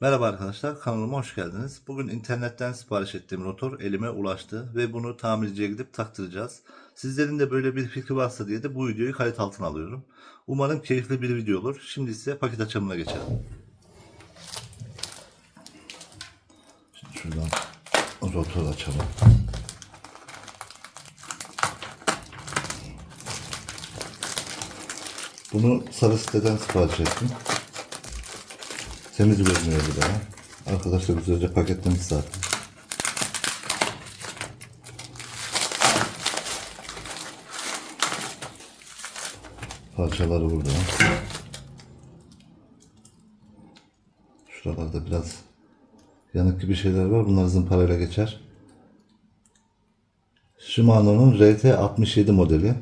Merhaba arkadaşlar kanalıma hoş geldiniz. Bugün internetten sipariş ettiğim rotor elime ulaştı ve bunu tamirciye gidip taktıracağız. Sizlerin de böyle bir fikri varsa diye de bu videoyu kayıt altına alıyorum. Umarım keyifli bir video olur. Şimdi ise paket açımına geçelim. Şimdi şuradan rotor açalım. Bunu sarı siteden sipariş ettim. Temiz görünüyor bir daha. Arkadaşlar güzelce paketlemiş zaten. Parçaları burada. Şuralarda biraz yanık gibi şeyler var. Bunlar zımparayla geçer. Shimano'nun RT67 modeli.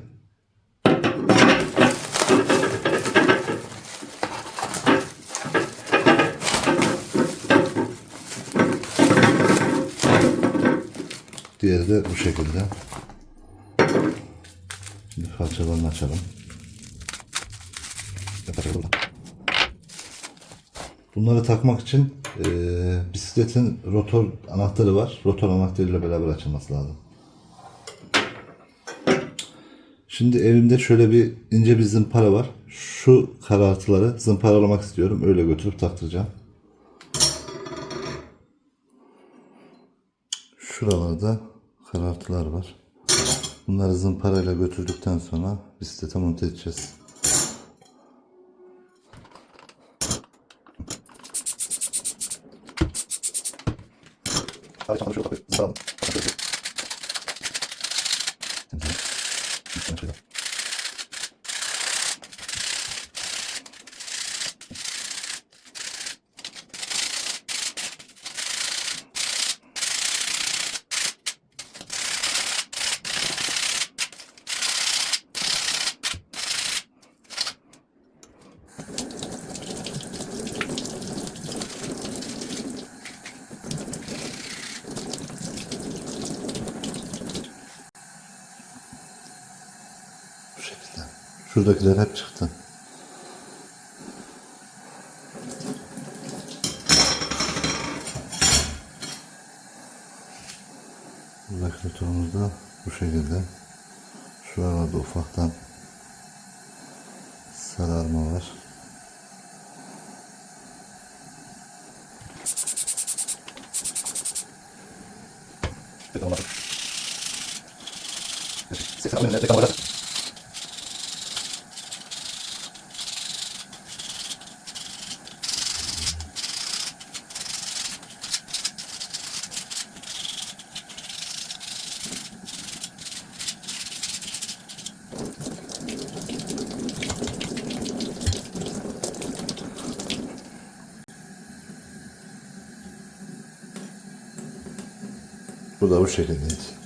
Diğeri de bu şekilde. Şimdi parçalarını açalım. Bunları takmak için eee, bisikletin rotor anahtarı var. Rotor anahtarıyla beraber açılması lazım. Şimdi elimde şöyle bir ince bir zımpara var. Şu karartıları zımparalamak istiyorum. Öyle götürüp taktıracağım. Şuralarda karartılar var. Bunları zımparayla götürdükten sonra bisiklete monte edeceğiz. Hadi şu kapıyı sağlam. Bu şekilde. Şuradakiler hep çıktı. Buradaki motorumuz da bu şekilde. Şuralarda ufaktan sararma var. Bu da bu şekildeydi.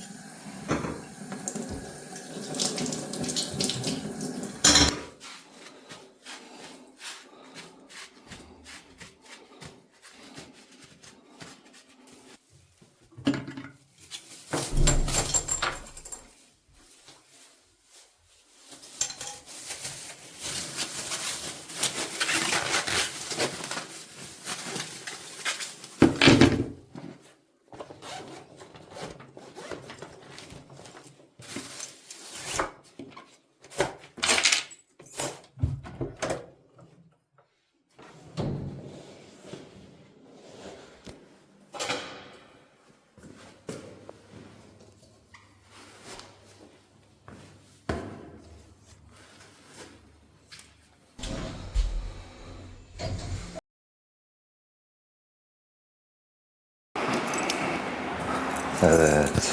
Evet.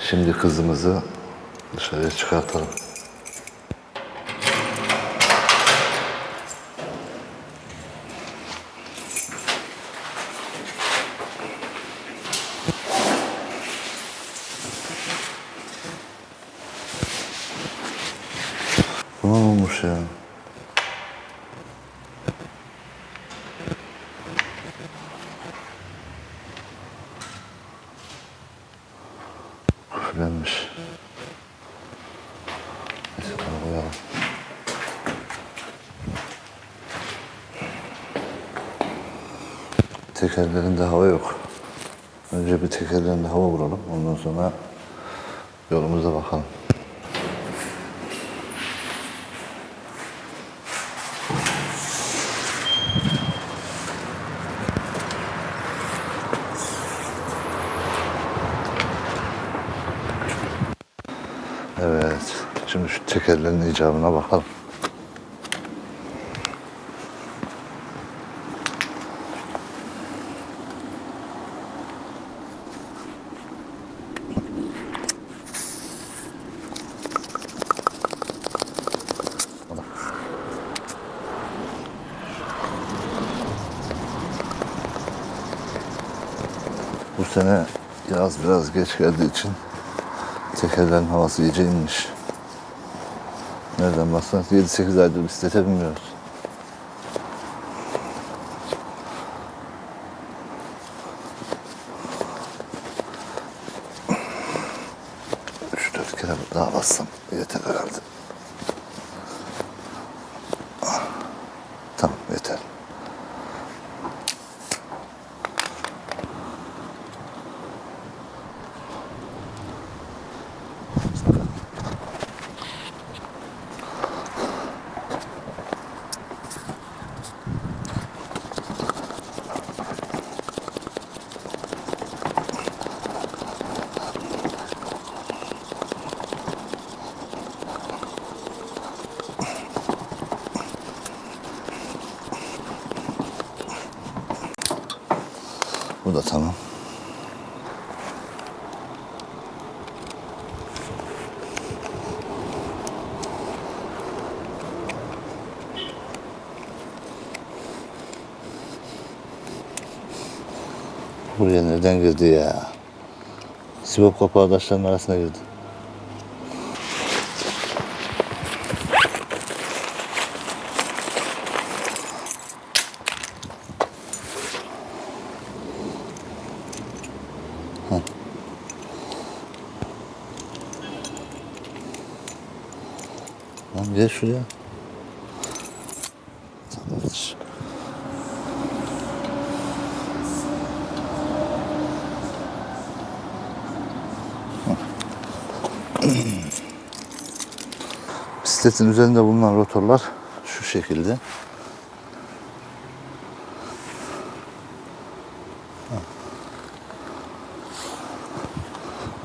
Şimdi kızımızı dışarıya çıkartalım. Ne olmuş ya? Üflenmiş. Neyse bunu koyalım. tekerlerinde hava yok. Önce bir tekerlerinde hava vuralım. Ondan sonra yolumuza bakalım. Evet. Şimdi şu tekerlerin icabına bakalım. Bu sene yaz biraz geç geldiği için tekerlerin havası iyice inmiş. Nereden baksanız 7-8 aydır bisiklete binmiyoruz. Üç dört kere daha bassam yeter herhalde. Tamam yeter. Bu da tamam. Buraya nereden girdi ya? Sibop kapağı taşların arasına girdi. Lan gel şuraya. Tamamdır. Bisikletin üzerinde bulunan rotorlar şu şekilde.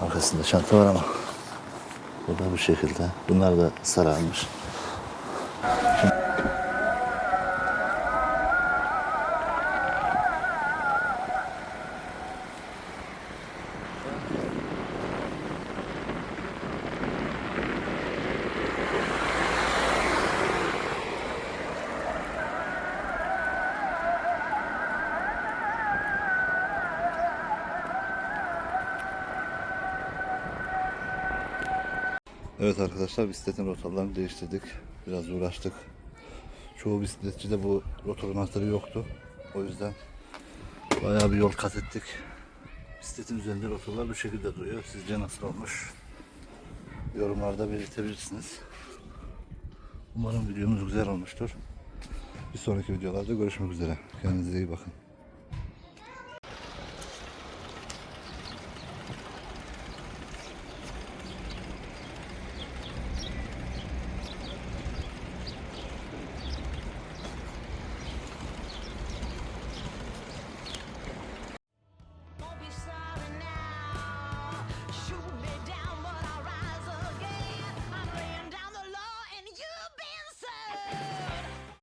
Arkasında çanta var ama bu da bu şekilde. Bunlar da sararmış. Evet arkadaşlar bisikletin rotorlarını değiştirdik. Biraz uğraştık. Çoğu bisikletçide bu rotor anahtarı yoktu. O yüzden bayağı bir yol kat ettik. Bisikletin üzerinde rotorlar bu şekilde duruyor. Sizce nasıl olmuş? Yorumlarda belirtebilirsiniz. Umarım videomuz güzel olmuştur. Bir sonraki videolarda görüşmek üzere. Kendinize iyi bakın.